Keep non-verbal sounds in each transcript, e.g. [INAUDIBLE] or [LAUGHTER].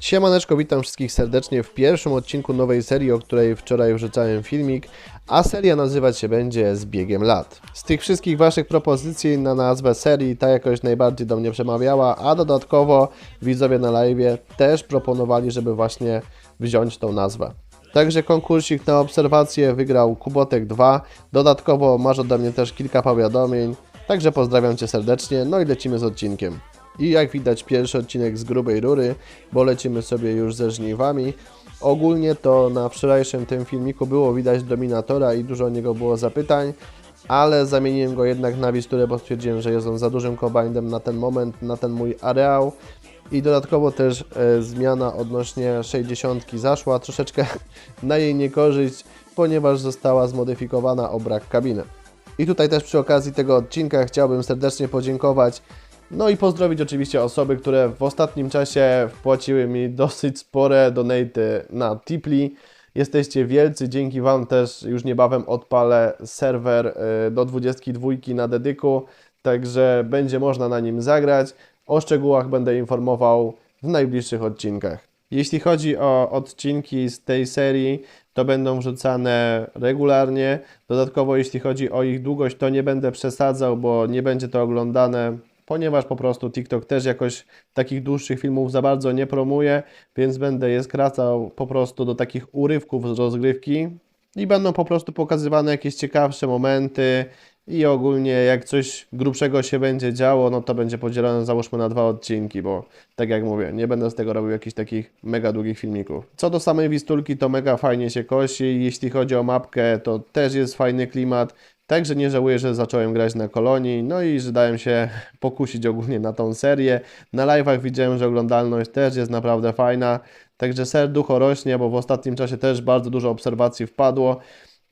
Siemaneczko, witam wszystkich serdecznie w pierwszym odcinku nowej serii, o której wczoraj wrzucałem filmik, a seria nazywać się będzie Z biegiem lat. Z tych wszystkich Waszych propozycji na nazwę serii ta jakoś najbardziej do mnie przemawiała, a dodatkowo widzowie na live też proponowali, żeby właśnie wziąć tą nazwę. Także konkursik na obserwację wygrał Kubotek 2, dodatkowo masz ode mnie też kilka powiadomień, także pozdrawiam Cię serdecznie, no i lecimy z odcinkiem. I jak widać pierwszy odcinek z grubej rury, bo lecimy sobie już ze żniwami. Ogólnie to na wczorajszym tym filmiku było widać Dominatora i dużo o niego było zapytań, ale zamieniłem go jednak na Wisturę, bo stwierdziłem, że jest on za dużym kombajnem na ten moment, na ten mój areał. I dodatkowo też e, zmiana odnośnie 60 zaszła troszeczkę [LAUGHS] na jej niekorzyść, ponieważ została zmodyfikowana o brak kabiny. I tutaj też przy okazji tego odcinka chciałbym serdecznie podziękować no i pozdrowić oczywiście osoby, które w ostatnim czasie wpłaciły mi dosyć spore donaty na Tipli. Jesteście wielcy, dzięki Wam też już niebawem odpalę serwer y, do 22 na Dedyku, także będzie można na nim zagrać. O szczegółach będę informował w najbliższych odcinkach. Jeśli chodzi o odcinki z tej serii, to będą wrzucane regularnie. Dodatkowo, jeśli chodzi o ich długość, to nie będę przesadzał, bo nie będzie to oglądane ponieważ po prostu TikTok też jakoś takich dłuższych filmów za bardzo nie promuje, więc będę je skracał po prostu do takich urywków z rozgrywki i będą po prostu pokazywane jakieś ciekawsze momenty i ogólnie jak coś grubszego się będzie działo, no to będzie podzielone załóżmy na dwa odcinki, bo tak jak mówię, nie będę z tego robił jakichś takich mega długich filmików. Co do samej Wistulki, to mega fajnie się kosi, jeśli chodzi o mapkę, to też jest fajny klimat, Także nie żałuję, że zacząłem grać na kolonii, no i że dałem się [LAUGHS] pokusić ogólnie na tą serię. Na live'ach widziałem, że oglądalność też jest naprawdę fajna, także serducho rośnie, bo w ostatnim czasie też bardzo dużo obserwacji wpadło.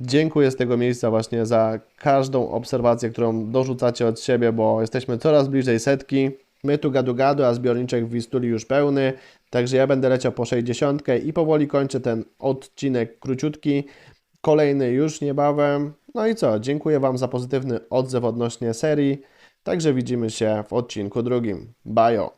Dziękuję z tego miejsca właśnie za każdą obserwację, którą dorzucacie od siebie, bo jesteśmy coraz bliżej setki. My tu gadu gadu, a zbiorniczek w Wistuli już pełny, także ja będę leciał po 60 i powoli kończę ten odcinek króciutki. Kolejny już niebawem. No i co? Dziękuję Wam za pozytywny odzew odnośnie serii. Także widzimy się w odcinku drugim. Bajo!